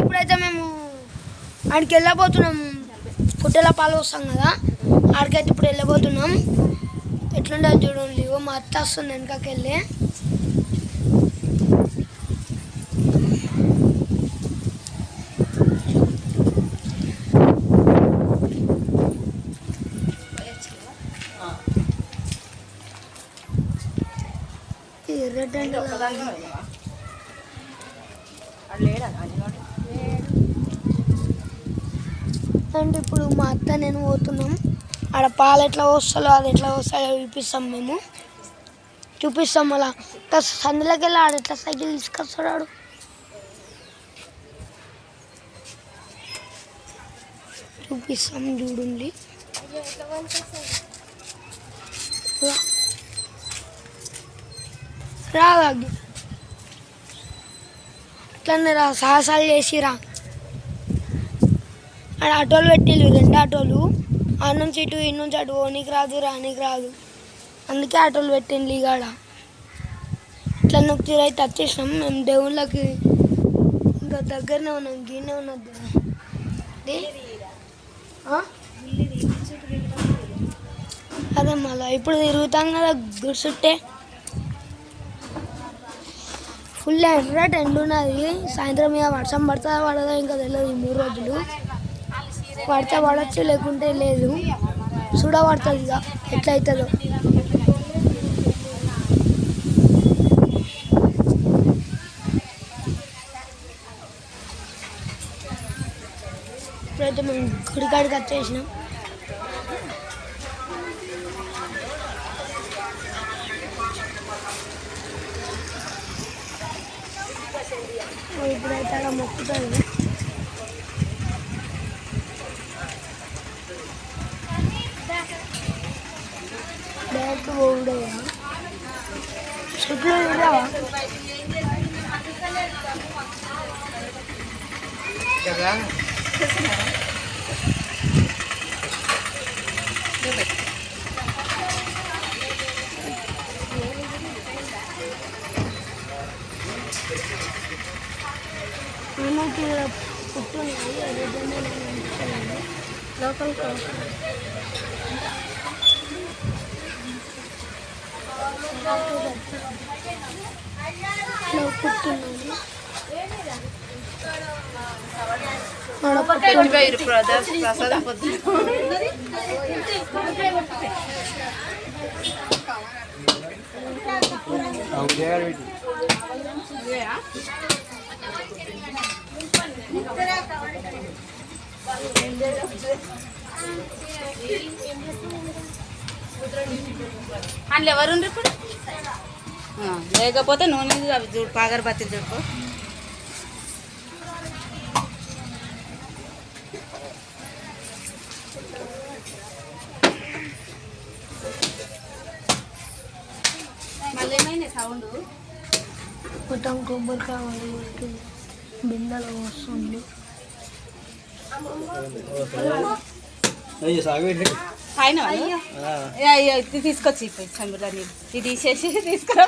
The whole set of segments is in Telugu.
ఇప్పుడైతే మేము ఆడికి వెళ్ళబోతున్నాం. పుట్టెల పాలు వస్తాం కదా ఆడికైతే ఇప్పుడు వెళ్ళబోతున్నాం. ఎట్లుండే చూడండి. ఇగో మా అత్త వస్తుంది వెనకకి వెళ్ళి. ఎర్రదండ అంటే ఇప్పుడు మా అత్త నేను పోతున్నాం. ఆడ పాలు ఎట్లా పోస్తాలో అది ఎట్లా వస్తాయో చూపిస్తాం మేము. చూపిస్తాం మళ్ళా. సందులోకి వెళ్ళి ఆడ ఎట్లా సైకిల్ తీసుకొస్తాడు ఆడు. చూపిస్తాం చూడండి. రా. అట్లనే రా సాహసాలు చేసి రా ఆడ ఆటోలు పెట్టిళ్ళు రెండు ఆటోలు. ఆ నుంచి ఇటు ఈ నుంచి అటు ఓనికి రాదు రానికి రాదు. అందుకే ఆటోలు పెట్టిండ్లు ఇగాడ ఇట్లా నొక్కి అయితే వచ్చేసినాం మేము దేవుళ్ళకి ఇంకా దగ్గరనే ఉన్నాం గీనే ఉన్నది అదే మళ్ళీ ఇప్పుడు తిరుగుతాం కదా గుర్సుట్టే ఫుల్ ఎర్రటి ఎండ ఉన్నది. సాయంత్రం ఇక వర్షం పడుతుందా పడదా ఇంకా తెలియదు ఈ మూడు రోజులు. పడితే పడవచ్చు లేకుంటే లేదు. చూడబడుతుంది ఇక ఎట్లయితుందో. ఇప్పుడైతే మేము గుడికాడికి వచ్చేసినాం. ఇప్పుడైతే అలా మొక్కుతుంది చుట్టూ మనకి ప్రసాదం పొద్దున అందులో ఎవరు ఇప్పుడు? లేకపోతే నూనె అవి చూడు పాగరబత్తి చూడు మళ్ళీ ఏమైంది సౌండ్ మొత్తం కొబ్బరికాయ బిందెలు వస్తుంది. పైన తీసుకొచ్చి చంద్రుడా నీళ్ళు ఇది తీసేసి తీసుకురా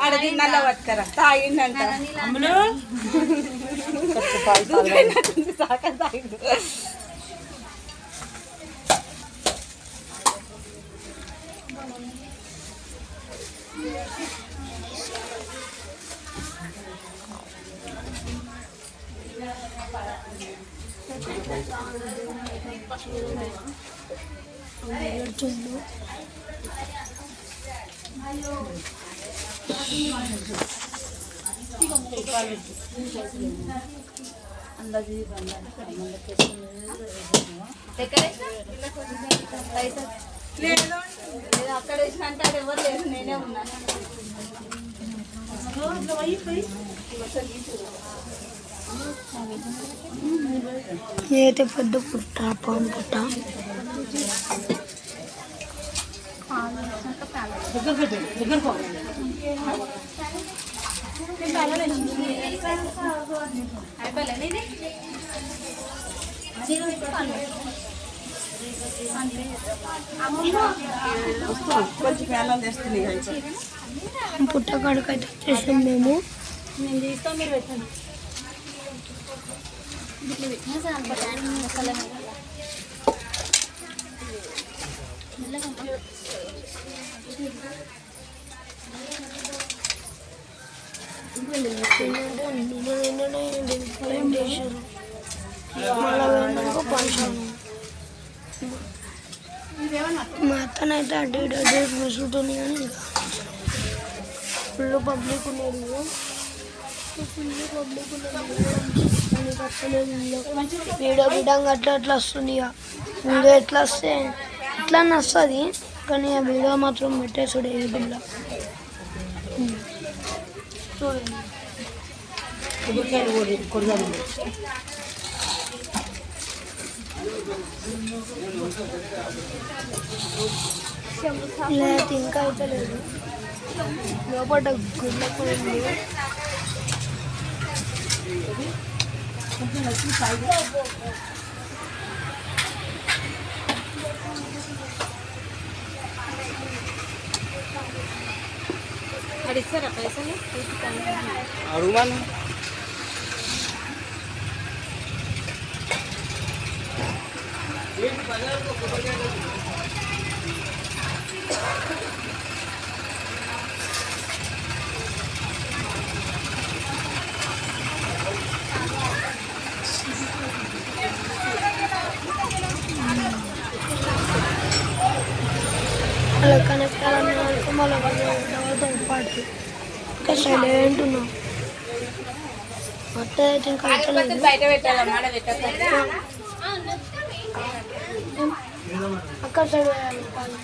ఆడ నల్ల పట్టుకరా. తాగిండంట అమ్ములు? తాగిండు. లేదు అక్కడ వేసిన అంటే ఎవరు లేదు నేనే ఉన్నా ఏదైతే పెద్ద పుట్ట పాము పుట్ట? పుట్ట కాడికైతే వచ్చేసాం మేము. ఏంటంటే నిన్న నిన్ననే చేశారు మా అత్తనైతే అడ్డు అడ్డు ఇటు కానీ ఫుల్ పబ్లిక్ ఉన్నారు ఫుల్ పబ్లిక్ ఉన్నారు అసలేదు వీడియో గిడంగా అట్లా అట్లా వస్తుంది ఇక. వీడియో ఎట్లా వస్తే ఎట్లా వస్తుంది. కానీ ఆ వీడియో మాత్రం పెట్టేసాడు యూట్యూబ్లో లేదు ఇంకా అయితే లేదు లోపల గుడ్ల అడిస్తారా పైసలు అడుగుమాను. మళ్ళీ తర్వాత పాటు ఇంకా సైలెంట్ ఉన్నాం. మొత్తం అయితే ఇంకా అయితలేదు బయట పెట్టాలా? మాడ పెట్టాలి అక్కడ సైడ్ వేయాలి పాలు.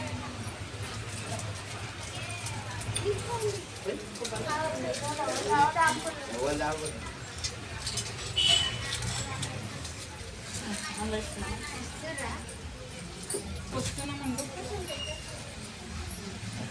ఇది మా అత్త నా దగ్గు వాడింది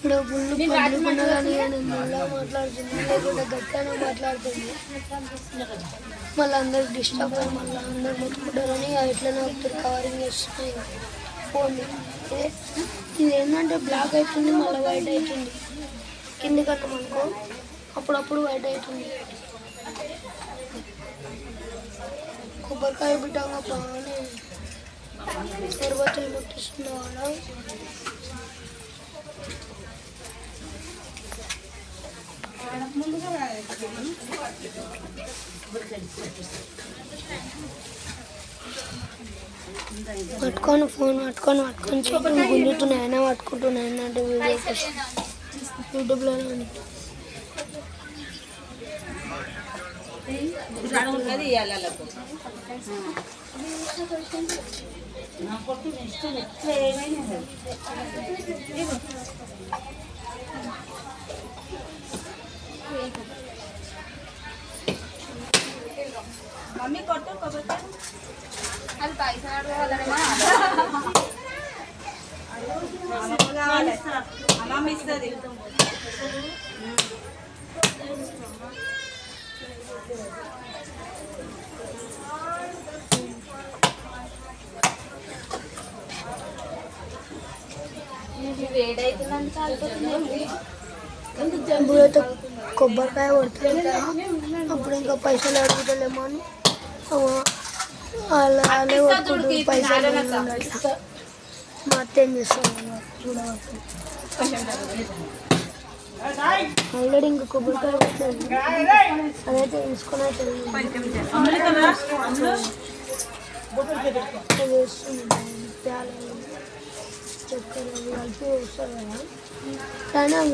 కానీ నేను మెల్లగా మాట్లాడుతుంది లేకుంటే గట్టిగానే మాట్లాడుతుంది మళ్ళీ అందరికి డిస్టర్బ్ అయ్యి మళ్ళీ అందరు మొత్తుకుంటారని ఎట్లనే ఒకటి కవరింగ్ చేస్తున్నాయి. ఫోన్ ఇది ఏంటంటే బ్లాక్ అవుతుంది మళ్ళీ వైట్ అవుతుంది కింది కట్టమనుకో అప్పుడప్పుడు వైట్ అవుతుంది కొబ్బరికాయ బిడ్డంగా బాగానే తిరుపతిని ముట్టిస్తుంది వాడ. పట్టుకొని ఫోన్ పట్టుకొని పట్టుకొని చేతులు గుంజుతున్నాయి. అయినా అంటే వీడియో కోసం యూట్యూబ్లో ఉన్నది ఇవ్వాలి వాళ్ళకు మమ్మీ కొట్టు కొబ్బరికాయ అది పైసలు అమ్మమ్మ ఇస్తుంది కొబ్బరికాయ కొడుతుంది అప్పుడు ఇంకా పైసలు అడుగుతలేమో అని. అలా అలాగే కొట్టుకుంటూ పైసలు. మా అత్త ఏం చేస్తాను చూడవచ్చు ఆల్రెడీ ఇంకా కొబ్బరికాయ అదైతే తీసుకొని చక్కెర కలిపి వేస్తారు కదా కానీ అవి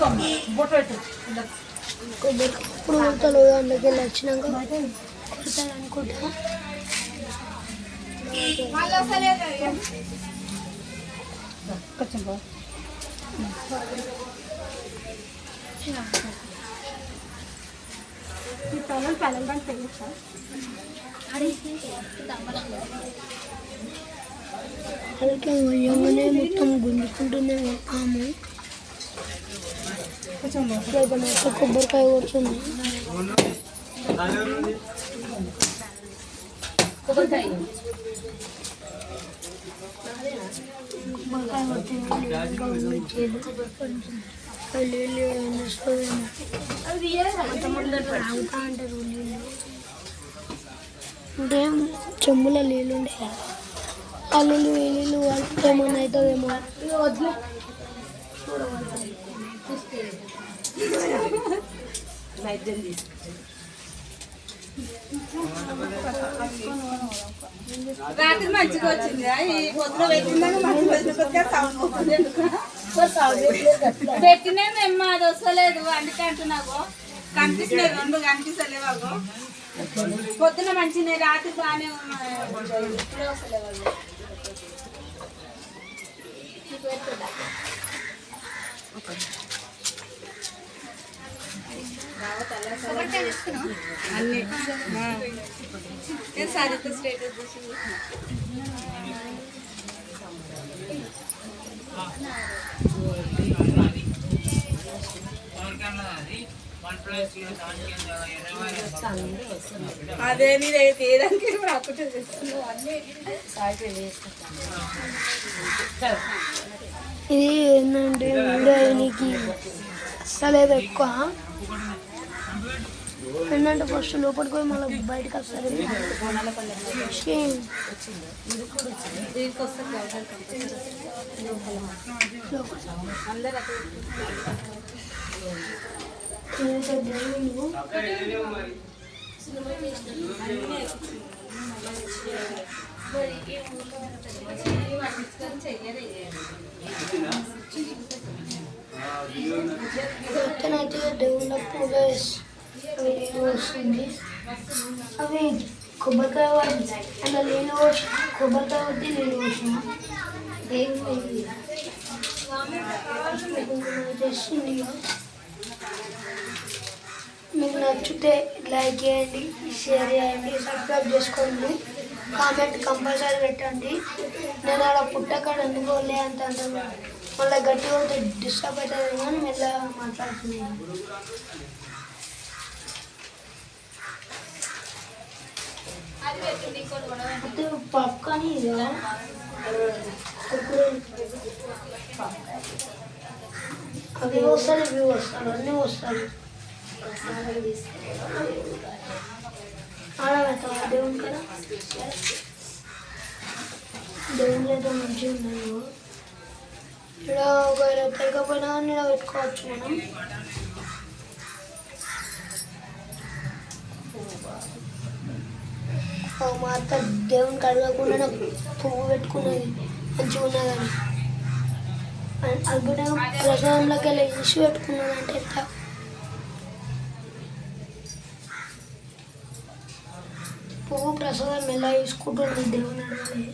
వేసేస్తుంది కొబ్బరి ఇప్పుడు కొడతాడు అందులోకి వెళ్ళి వచ్చినాక కొడతాడు అనుకుంటా కొంచెం బా అలాగే వయ్యంగానే మొత్తం గుంజుకుంటూనే ఆమె రేపు నాకు కొబ్బరికాయ కొడుతుంది కొబ్బరికాయ కొడుతుంది నీళ్ళు ఏమైనా వస్తుందేమో తాగుతా కొబ్బరికాయ కూర్చుంది అంటే చెమ్ముల నీళ్ళు ఉండే కదా నీళ్ళు ఈ ఏమన్నా అవుతుందేమో వద్దు రాత్రి మంచిగా వచ్చిందా ఈ పొద్దున పెట్టిందని మంచిగా సౌండ్ పెట్టినేమో అది వస్తలేదు. అందుకే అంటున్నావు. కనిపిస్తున్నాయి రెండు కనిపిస్తలేవాగో పొద్దున మంచిగా రాత్రి బాగానే ఉన్నాయి ఇప్పుడే వస్తలేవాగో అన్ని సారీ స్టేటస్ చూసి అదే నేను ఏదానికి రాకుంటే ఇది ఏంటంటే వీడియో నీకు అస్సలేదు ఎక్కువ. ఏంటంటే ఫస్ట్ లోపలికి పోయి మళ్ళీ బయటకు వస్తారు. ఛీ, ఇదైతే దేవుళ్ళ పూజ చేసి వస్తుంది అవి కొబ్బరికాయ పడి అలా నీళ్ళు కొబ్బరికాయ పట్టి నేను పోసిన ఏం చేస్తుంది మీకు నచ్చితే లైక్ చేయండి షేర్ చేయండి సబ్స్క్రైబ్ చేసుకోండి. కామెంట్ కంపల్సరీ పెట్టండి. నేను అలా పుట్టకాడ ఎందుకు పోలే అంత మళ్ళీ గట్టిగా ఉంటే డిస్టర్బ్ అవుతుంది కానీ మెల్లగా మాట్లాడుతున్నాను. అయితే పాప్కార్న్ ఇదా కుక్కర్ అవి వస్తారు ఇవి వస్తారు అన్నీ వస్తారు ఆడబెడతావా దేవుని కదా దేవుని అయితే మంచిగా ఉన్నాయి ఇక్కడ ఒకవేళ పెరగకపోయినా కానీ ఇలా పెట్టుకోవచ్చు మనం మా అత్త దేవునికి అడగకుండా పువ్వు పెట్టుకున్నది. మంచిగా ఉన్నదని. అది కూడా ప్రసాదంలోకి వెళ్ళి ఇష్యూ పెట్టుకున్నాను అంటే ఎట్లా పువ్వు ప్రసాదం ఎలా తీసుకుంటుంది దేవుని అడగాలి.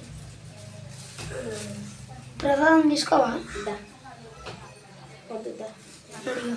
ప్రసాదం తీసుకోవా? అడిగా.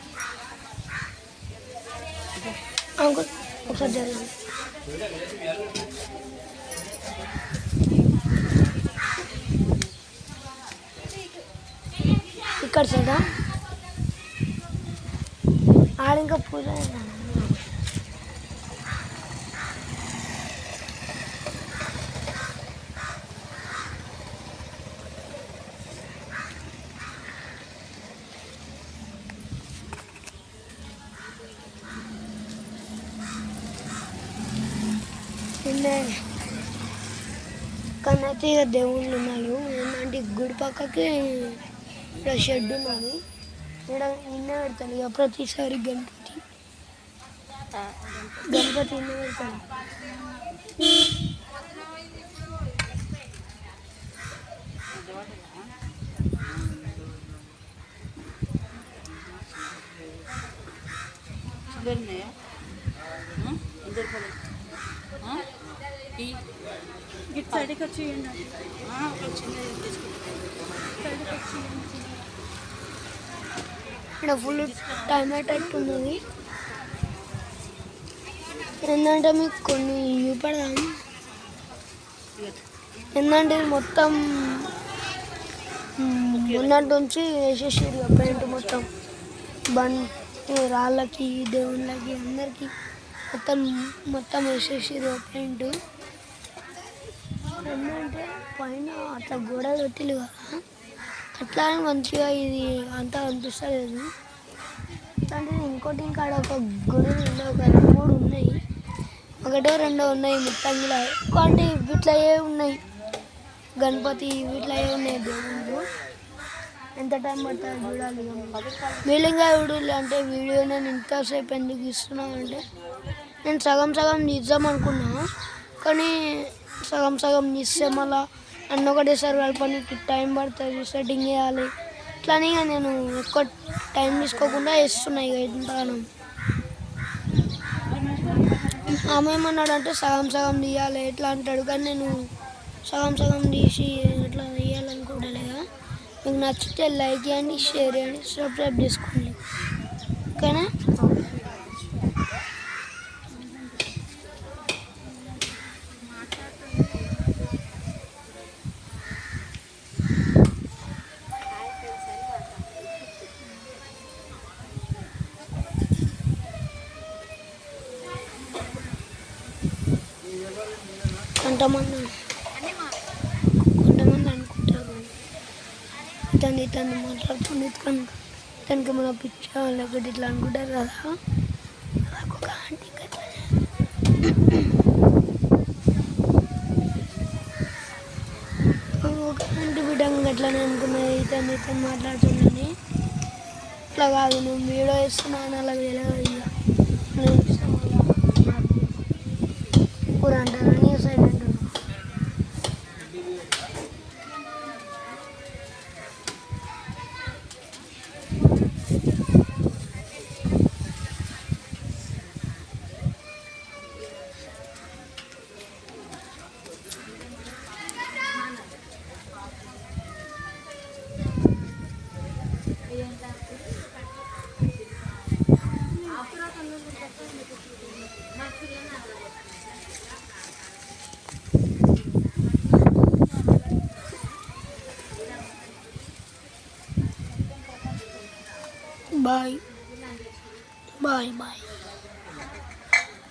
అంకుల్ ఒకసారి జరిగింది ఇక్కడ సైడా ఆడ ఇంకా పూజ అయిందా? నిన్నే కన్నైతే ఇక దేవుళ్ళు ఉన్నారు. ఏంటంటే గుడి పక్కకి ఇక్కడ షెడ్ ఉన్నది. ఇక్కడ నిన్న పెడతాను ఇక ప్రతిసారి గణపతి. గణపతి నిన్న పెడతాను చిల్లర గిట్ సైడ్కి వచ్చి ఇక్కడ ఫుల్ టమాటా ఉన్నది. ఏంటంటే మీకు కొన్ని చూపెడదాం. ఏంటంటే మొత్తం ఉన్నట్టు ఉంచి వేసేసారు పెయింట్ మొత్తం. బన్ రాళ్ళకి దేవుళ్ళకి అందరికి మొత్తం మొత్తం వేసేసారు పెయింట్. అంటే పైన అట్లా గోడ పెట్టిలు కదా. అట్లా అని మంచిగా ఇది అంతా అనిపిస్తలేదు అంటే ఇంకోటి ఇంకా ఒక గుడి ఉంది ఒక మూడు ఉన్నాయి. ఒకటో రెండో ఉన్నాయి మొత్తంగా ఎక్కువ అంటే వీటిలో ఏ ఉన్నాయి? గణపతి వీటిలో ఏ ఉన్నాయి దేవుళ్ళు? ఎంత టైం పడుతుంది చూడాలి. వీలింగా చూడాలి అంటే వీడియో నేను ఇంతసేపు ఎందుకు ఇస్తున్నాను అంటే నేను సగం సగం తీద్దాం అనుకున్నా. కానీ సగం సగం ఇస్తే మళ్ళా అన్న ఒకటేసారి కలపడానికి టైం పడుతుంది సెట్టింగ్ చేయాలి. ఇట్లానే ఇక నేను ఎక్కువ టైం తీసుకోకుండా వేస్తున్నాయి ఇక ఇంతగానం. ఆమె ఏమన్నాడంటే సగం సగం తీయాలి ఎట్లా అంటాడు. కానీ నేను సగం సగం తీసి ఇట్లా తీయాలనుకోవట్లేదా మీకు నచ్చితే లైక్ చేయండి షేర్ చేయండి సబ్స్క్రైబ్ చేసుకోండి. ఓకేనా? ఇతను ఇతను మాట్లాడుతుంది ఇతను ఇతనికి మన పిచ్చ లేకపోతే ఇట్లా అనుకుంటారు కదా నాకు ఒక ఆంటీ గట్లా ఒక ఆంటీ బిడ్డంగా అట్లనే అనుకున్నది ఇతను ఇతను మాట్లాడుతుందని ఇట్లా కాదు నువ్వు వీడియో ఇస్తున్నాను అలా తెలియదు ఇక నేను ఇస్తాను కూర అంటారు